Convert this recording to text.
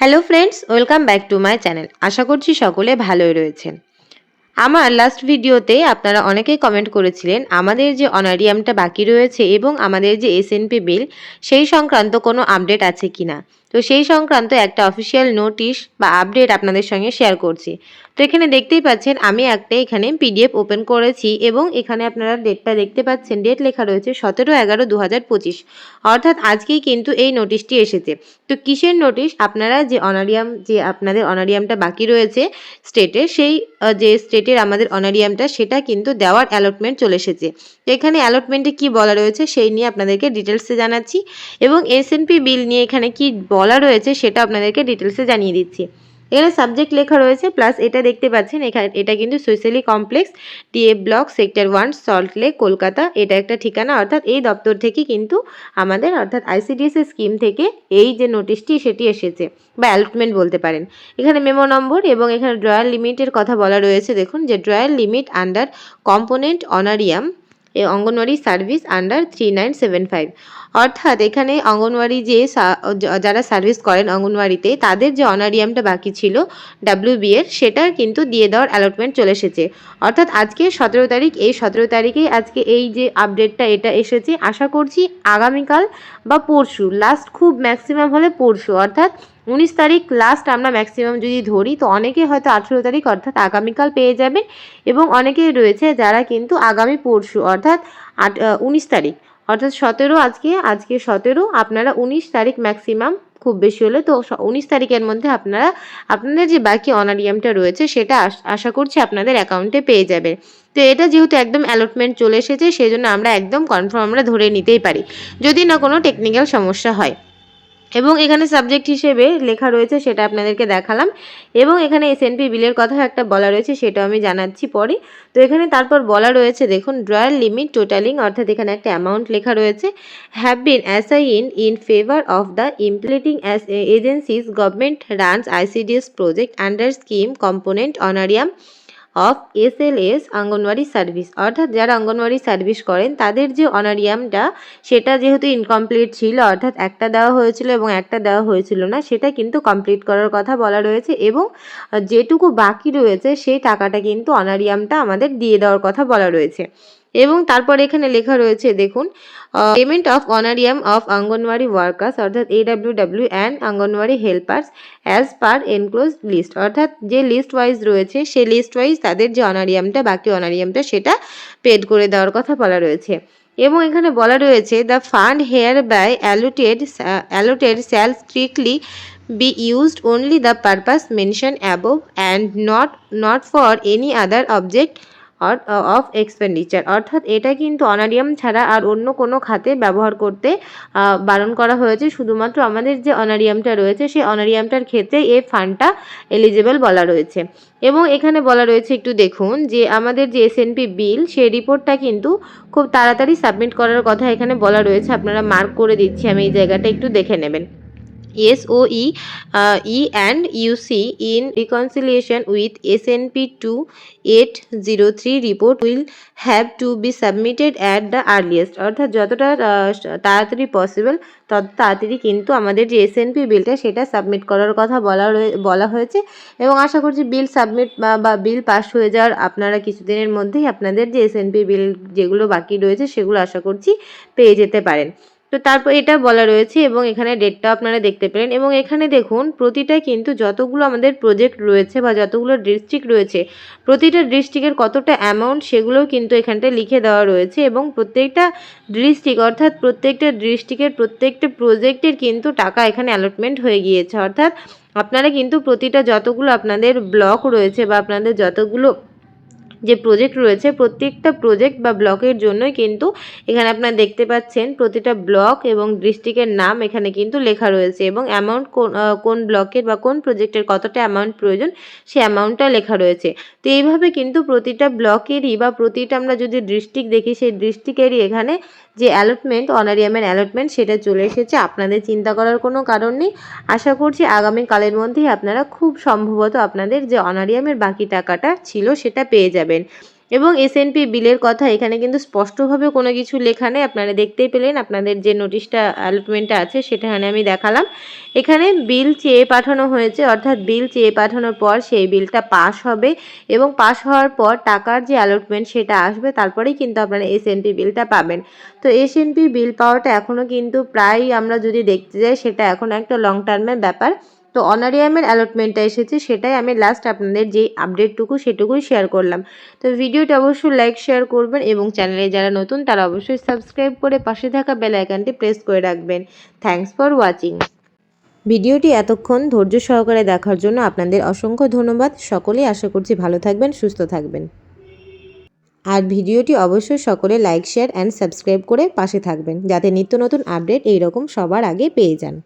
Hello friends welcome back to my channel আশা করছি সকলে ভালোই রয়েছেন। আমার লাস্ট ভিডিওতে আপনারা অনেকেই কমেন্ট করেছিলেন, আমাদের যে অনারিয়ামটা বাকি রয়েছে এবং আমাদের যে এসএনপি বিল সেই সংক্রান্ত কোনো আপডেট আছে কি না তো সেই সংক্রান্ত একটা অফিসিয়াল নোটিশ বা আপডেট আপনাদের সঙ্গে শেয়ার করছি। তো এখানে দেখতেই পাচ্ছেন, আমি একটা এখানে পিডিএফ ওপেন করেছি এবং এখানে আপনারা ডেটটা দেখতে পাচ্ছেন ডেট লেখা রয়েছে সতেরো এগারো দু অর্থাৎ আজকেই কিন্তু এই নোটিশটি এসেছে। তো কিসের নোটিশ আপনারা যে অনারিয়াম যে আপনাদের অনারিয়ামটা বাকি রয়েছে স্টেটে সেই যে স্টেটের আমাদের অনারিয়ামটা সেটা কিন্তু দেওয়ার অ্যালটমেন্ট চলে এসেছে। এখানে অ্যালটমেন্টে কি বলা রয়েছে, সেই নিয়ে আপনাদেরকে ডিটেলসে জানাচ্ছি এবং এসএনপি বিল নিয়ে এখানে কি বলা রয়েছে সেটা আপনাদেরকে ডিটেলসে জানিয়ে দিচ্ছি। এখানে সাবজেক্ট লেখা রয়েছে প্লাস এটা দেখতে পাচ্ছেন, এখানে, এটা কিন্তু socially complex TA block sector one Salt Lake Kolkata এটা একটা ঠিকানা, অর্থাৎ এই দপ্তর থেকে কিন্তু আমাদের, অর্থাৎ আইসিডিএস স্কিম থেকে এই যে নোটিশটি সেটি এসেছে, বা অ্যালটমেন্ট বলতে পারেন। এখানে মেমো নম্বর এবং এখানে ড্রয়ার লিমিটের কথা বলা রয়েছে, দেখুন, যে drawer limit under component honorarium এ Anganwadi service under three nine seven five অর্থাৎ এখানে অঙ্গনওয়াড়ি যে যারা সার্ভিস করেন অঙ্গনওয়াড়িতে, তাদের যে অনারিয়ামটা বাকি ছিল ডাব্লিউবি এর সেটা কিন্তু দিয়ে দেওয়ার অ্যালটমেন্ট চলে এসেছে। অর্থাৎ আজকে সতেরো তারিখ, এই সতেরো তারিখেই আজকে এই যে আপডেটটা এটা এসেছে। আশা করছি আগামীকাল বা পরশু লাস্ট খুব ম্যাক্সিমাম হলে পরশু, অর্থাৎ উনিশ তারিখ লাস্ট আমরা ম্যাক্সিমাম যদি ধরি, তো অনেকে হয়তো আঠেরো তারিখ অর্থাৎ আগামীকাল পেয়ে যাবেন এবং অনেকেই রয়েছে যারা কিন্তু আগামী পরশু অর্থাৎ আট উনিশ তারিখ। অর্থাৎ সতেরো আজকে আজকে সতেরো, আপনারা উনিশ তারিখ ম্যাক্সিমাম খুব বেশি হলে তো উনিশ তারিখের মধ্যে আপনারা, আপনাদের যে বাকি অনারিয়ামটা রয়েছে সেটা আশা করছি আপনাদের অ্যাকাউন্টে পেয়ে যাবে। তো এটা যেহেতু একদম অ্যালটমেন্ট চলে এসেছে সেই জন্য আমরা একদম কনফার্ম আমরা ধরে নিতেই পারি, যদি না কোনো টেকনিক্যাল সমস্যা হয়। এবং এখানে সাবজেক্ট হিসেবে লেখা রয়েছে সেটা আপনাদেরকে দেখালাম। এবং এখানে এসএনপি বিলের কথা একটা বলা রয়েছে, সেটাও আমি জানাচ্ছি পরে। তো এখানে তারপর বলা রয়েছে, দেখুন ড্রয়ার লিমিট টোটালিং, অর্থাৎ এখানে একটা অ্যামাউন্ট লেখা রয়েছে have been assign in favour of the implementing agencies government runs ICDS project under scheme component honorarium of S L S Anganwadi service. অর্থাৎ যারা অঙ্গনওয়াড়ি সার্ভিস করেন, তাদের যে অনারিয়ামটা, সেটা যেহেতু ইনকমপ্লিট ছিল, অর্থাৎ একটা দেওয়া হয়েছিল এবং একটা দেওয়া হয়েছিল না, সেটা কিন্তু কমপ্লিট করার কথা বলা রয়েছে এবং যেটুকু বাকি রয়েছে, সেই টাকাটা কিন্তু অনারিয়ামটা আমাদের দিয়ে দেওয়ার কথা বলা রয়েছে। এবং তারপর এখানে লেখা রয়েছে, দেখুন payment of honorarium of Anganwadi workers অর্থাৎ A W W and Anganwadi helpers as per enclose list অর্থাৎ যে লিস্ট ওয়াইজ রয়েছে সেই লিস্ট ওয়াইজ তাদের যে অনারিয়ামটা বাকি অনারিয়ামটা সেটা পেড করে দেওয়ার কথা বলা রয়েছে। এবং এখানে বলা রয়েছে the fund hereby allotted allotted shall strictly be used only the purpose mention above and not not for any other object or of expenditure. অর্থাৎ এটা কিন্তু অনারিয়াম ছাড়া আর অন্য কোনো খাতে ব্যবহার করতে বারণ করা হয়েছে। শুধুমাত্র আমাদের যে অনারিয়ামটা রয়েছে, সেই অনারিয়ামটার ক্ষেত্রে এই ফান্ডটা এলিজিবল বলা রয়েছে। এবং এখানে বলা রয়েছে একটু দেখুন যে আমাদের যে এসএনপি বিল সেই রিপোর্টটা কিন্তু খুব তাড়াতাড়ি সাবমিট করার কথা এখানে বলা রয়েছে। আপনারা মার্ক করে দিচ্ছি, আমি এই জায়গাটা একটু দেখে নেবেন। SOE uh, E and UC in two with SNP 2803 report will have to be submitted at the earliest. অর্থাৎ যতটা তাড়াতাড়ি পসিবল তত তাড়াতাড়ি কিন্তু আমাদের যে এসএনপি বিলটা সেটা সাবমিট করার কথা বলা বলা হয়েছে। এবং আশা করছি বিল সাবমিট বা বিল পাস হয়ে যাওয়ার আপনারা কিছুদিনের মধ্যেই আপনাদের যে এসএনপি বিল যেগুলো বাকি রয়েছে সেগুলো আশা করছি পেয়ে যেতে পারেন। তো তারপর এটা বলা রয়েছে এবং এখানে ডেটটা আপনারা দেখতে পেলেন এবং এখানে দেখুন, প্রতিটা কিন্তু যতগুলো আমাদের প্রজেক্ট রয়েছে বা যতগুলো ডিস্ট্রিক্ট রয়েছে, প্রতিটা ডিস্ট্রিক্টের কতটা অ্যামাউন্ট সেগুলোও কিন্তু এখানটায় লিখে দেওয়া রয়েছে এবং প্রত্যেকটা ডিস্ট্রিক্ট অর্থাৎ প্রত্যেকটা ডিস্ট্রিক্টের প্রত্যেকটা প্রজেক্টের কিন্তু টাকা এখানে অ্যালটমেন্ট হয়ে গিয়েছে। অর্থাৎ আপনারা কিন্তু প্রতিটা যতগুলো আপনাদের ব্লক রয়েছে বা আপনাদের যতগুলো যে প্রজেক্ট রয়েছে, প্রত্যেকটা প্রজেক্ট বা ব্লকের জন্যই কিন্তু এখানে আপনারা দেখতে পাচ্ছেন প্রতিটা ব্লক এবং ডিস্ট্রিক্টের নাম এখানে কিন্তু লেখা রয়েছে এবং অ্যামাউন্ট কোন কোন ব্লকের বা কোন প্রজেক্টের কতটা অ্যামাউন্ট প্রয়োজন সে অ্যামাউন্টটা লেখা রয়েছে। তো এইভাবে কিন্তু প্রতিটা ব্লকেরই বা প্রতিটা আমরা যদি ডিস্ট্রিক্ট দেখি, সেই ডিস্ট্রিক্টেরই এখানে যে অ্যালটমেন্ট অনারিয়ামের অ্যালটমেন্ট সেটা চলে এসেছে। আপনাদের চিন্তা করার কোনো কারণ নেই। আশা করছি আগামীকালের মধ্যেই আপনারা খুব সম্ভবত আপনাদের যে অনারিয়ামের বাকি টাকাটা ছিল সেটা পেয়ে যাবেন। এবং এসএনপি বিলের কথা এখানে কিন্তু স্পষ্টভাবে কোনো কিছু লেখা নেই। আপনারা দেখতেই পেলেন আপনাদের যে নোটিশটা অ্যালটমেন্টটা আছে সেটা এখানে আমি দেখালাম। এখানে বিল চেয়ে পাঠানো হয়েছে, অর্থাৎ বিল চেয়ে পাঠানোর পর সেই বিলটা পাস হবে এবং পাস হওয়ার পর টাকার যে অ্যালটমেন্ট সেটা আসবে, তারপরেই কিন্তু আপনারা এসএনপি বিলটা পাবেন। তো এসএনপি বিল পাওয়াটা এখনও কিন্তু প্রায় আমরা যদি দেখতে যাই সেটা এখন একটা লং টার্মের ব্যাপার। তো অনারিয়ামের অ্যালটমেন্টটা এসেছে, সেটাই আমি লাস্ট আপনাদের যে আপডেটটুকু সেটুকুই শেয়ার করলাম। তো ভিডিওটা অবশ্যই লাইক শেয়ার করবেন এবং চ্যানেলে যারা নতুন, তারা অবশ্যই সাবস্ক্রাইব করে পাশে থাকা বেল আইকনটি প্রেস করে রাখবেন। থ্যাঙ্কস ফর ওয়াচিং ভিডিওটি এতক্ষণ ধৈর্য সহকারে দেখার জন্য আপনাদের অসংখ্য ধন্যবাদ। সকলেই আশা করছি ভালো থাকবেন, সুস্থ থাকবেন। আর ভিডিওটি অবশ্যই সকলে লাইক শেয়ার অ্যান্ড সাবস্ক্রাইব করে পাশে থাকবেন, যাতে নিত্য নতুন আপডেট এইরকম সবার আগে পেয়ে যান।